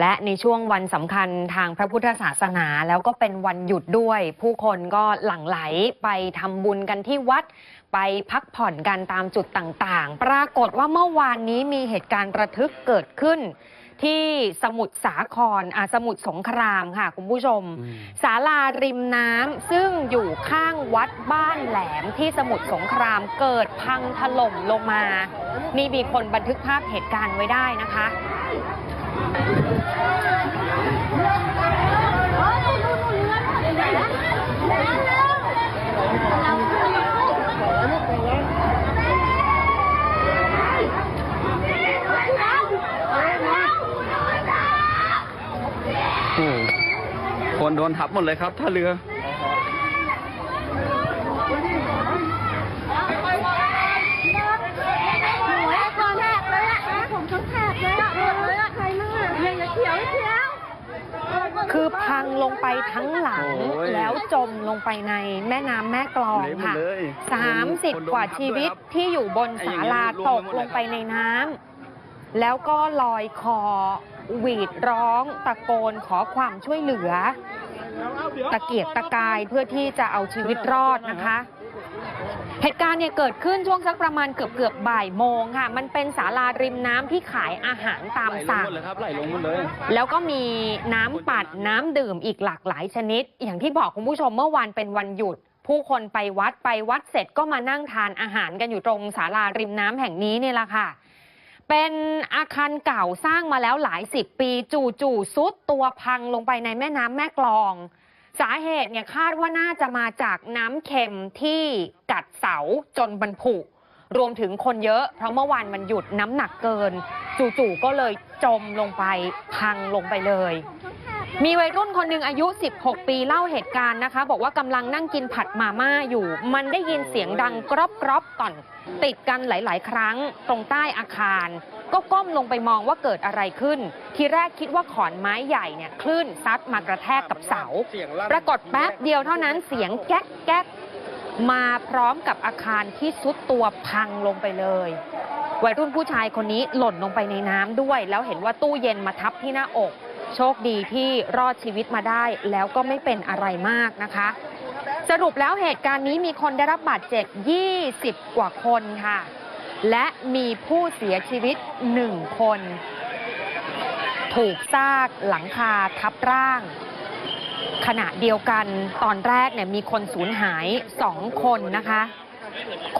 และในช่วงวันสำคัญทางพระพุทธศาสนา แล้วก็เป็นวันหยุดด้วย ผู้คนก็หลั่งไหลไปทำบุญกันที่วัด ไปพักผ่อนกันตามจุดต่างๆ ปรากฏว่าเมื่อวานนี้มีเหตุการณ์ระทึกเกิดขึ้น ที่สมุทรสาครอาสมุทรสงครามค่ะคุณผู้ชมศาลาริมน้ำซึ่งอยู่ข้างวัดบ้านแหลมที่สมุทรสงครามเกิดพังถล่มลงมานี่มีคนบันทึกภาพเหตุการณ์ไว้ได้นะคะโอ้โห คนโดนทับหมดเลยครับท่าเรือ ผมแทบเลยอะผมทั้งแทบเลยอะเลยอะใครมั่งอะเรียนอย่าเขียวอย่าเขียว คือพังลงไปทั้งหลัง โอ้ยแล้วจมลงไปในแม่น้ำแม่กลองเละหมดค่ะเลยสามสิบคนโดนกว่าทับชีวิตด้วยครับที่อยู่บนไอ้อศาย่างเงี้ยลาร่ตวงกไปหมดเลยลงไปในน้ำแล้วก็ลอยคอหวีดร้องตะโกนขอความช่วยเหลือ ตะเกียกตะกายเพื่อที่จะเอาชีวิตรอดนะคะ เหตุการณ์เนี่ยเกิดขึ้นช่วงสักประมาณเกือบเกือบๆบ่ายโมงค่ะ มันเป็นศาลาริมน้ำที่ขายอาหารตามไหลลงสั่งหมดเลยครับไหลลงหมดเลยแล้วก็มีน้ำปัดน้ำดื่มอีกหลากหลายชนิด อย่างที่บอกคุณผู้ชมเมื่อวานเป็นวันหยุด ผู้คนไปวัดไปวัดเสร็จก็มานั่งทานอาหารกันอยู่ตรงศาลาริมน้ำแห่งนี้เนี่ยแหละค่ะ เป็นอาคารเก่าสร้างมาแล้วหลายสิบปี จู่ๆซุดตัวพังลงไปในแม่น้ำแม่กลอง สาเหตุเนี่ยคาดว่าน่าจะมาจากน้ำเค็มที่กัดเสาจนบรรพุรวมถึงคนเยอะ เพราะเมื่อวานมันหยุดน้ำหนักเกิน จู่ๆก็เลยจมลงไปพังลงไปเลย มีวัยรุ่นคนหนึ่งอายุ 16 ปีเล่าเหตุการณ์นะคะ บอกว่ากำลังนั่งกินผัดมาม่าอยู่ มันได้ยินเสียงดังกรอบกรอบๆก่อน ติดกันหลาย ๆ ครั้งตรงใต้อาคาร ก็ก้มลงไปมองว่าเกิดอะไรขึ้น ทีแรกคิดว่าขอนไม้ใหญ่เนี่ยคลื่นซัดมากระแทกกับเสา ปรากฏแป๊บเดียวเท่านั้นเสียงแก๊กแก๊กมาพร้อมกับอาคารที่ซุดตัวพังลงไปเลย วัยรุ่นผู้ชายคนนี้หล่นลงไปในน้ำด้วย แล้วเห็นว่าตู้เย็นมาทับที่หน้าอก โชคดีที่รอดชีวิตมาได้แล้วก็ไม่เป็นอะไรมากนะคะ สรุปแล้วเหตุการณ์นี้มีคนได้รับบาดเจ็บ 20 กว่าคนค่ะ และมีผู้เสียชีวิต1คน ถูกซากหลังคาทับร่าง ขณะเดียวกันตอนแรกเนี่ยมีคนสูญหายสองคนนะคะ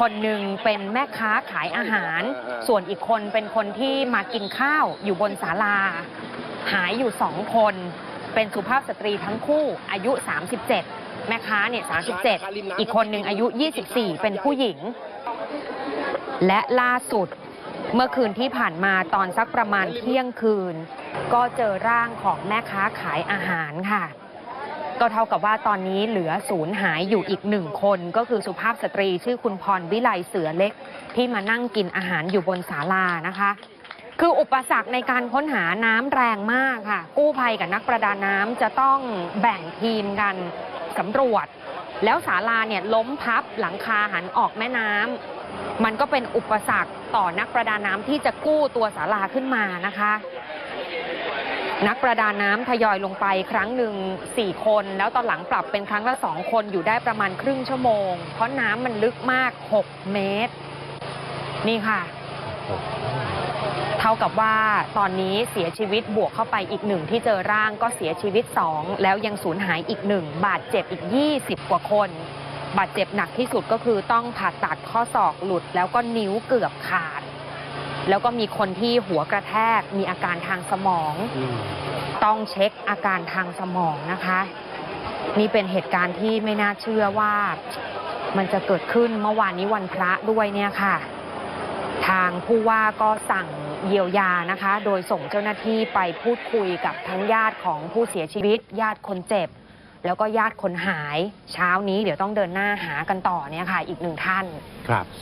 คนหนึ่งเป็นแม่ค้าขายอาหาร ส่วนอีกคนเป็นคนที่มากินข้าวอยู่บนศาลา หายอยู่สองคน เป็นสุภาพสตรีทั้งคู่อายุ 37 แม่ค้าเนี่ย37 อีกคนหนึ่งอายุ 24 เป็นผู้หญิง และล่าสุดเมื่อคืนที่ผ่านมาตอนสักประมาณเที่ยงคืน ก็เจอร่างของแม่ค้าขายอาหารค่ะ ก็เท่ากับว่าตอนนี้เหลือศูนย์หายอยู่อีกหนึ่งคนก็คือสุภาพสตรีชื่อคุณพรวิไลเสือเล็ก ที่มานั่งกินอาหารอยู่บนศาลานะคะ คืออุปสรรคในการค้นหาน้ำแรงมากค่ะ กู้ภัยกับนักประดาน้ำจะต้องแบ่งทีมกันสำรวจ แล้วศาลาเนี่ยล้มพับหลังคาหันออกแม่น้ำมันก็เป็นอุปสรรคต่อนักประดาน้ำที่จะกู้ตัวศาลาขึ้นมานะคะ นักประดาน้ำทยอยลงไปครั้งหนึ่ง4คน แล้วตอนหลังปรับเป็นครั้งละ2คนอยู่ได้ประมาณครึ่งชั่วโมง เพราะน้ำมันลึกมาก 6 เมตร นี่ค่ะ เท่ากับว่าตอนนี้เสียชีวิตบวกเข้าไปอีกหนึ่งที่เจอร่างก็เสียชีวิต 2 แล้วยังสูญหายอีกหนึ่งบาดเจ็บอีก 20 กว่าคน บาดเจ็บหนักที่สุดก็คือต้องผ่าตัดข้อศอกหลุด แล้วก็นิ้วเกือบขาด แล้วก็มีคนที่หัวกระแทกมีอาการทางสมอง ต้องเช็คอาการทางสมองนะคะ นี่เป็นเหตุการณ์ที่ไม่น่าเชื่อว่ามันจะเกิดขึ้นเมื่อวานนี้วันพระด้วยเนี่ยค่ะ ทางผู้ว่าก็สั่งเยียวยานะคะ โดยส่งเจ้าหน้าที่ไปพูดคุยกับทั้งญาติของผู้เสียชีวิต ญาติคนเจ็บ แล้วก็ญาติคนหาย เช้านี้เดี๋ยวต้องเดินหน้าหากันต่อเนี่ยค่ะ อีกหนึ่งท่านครับ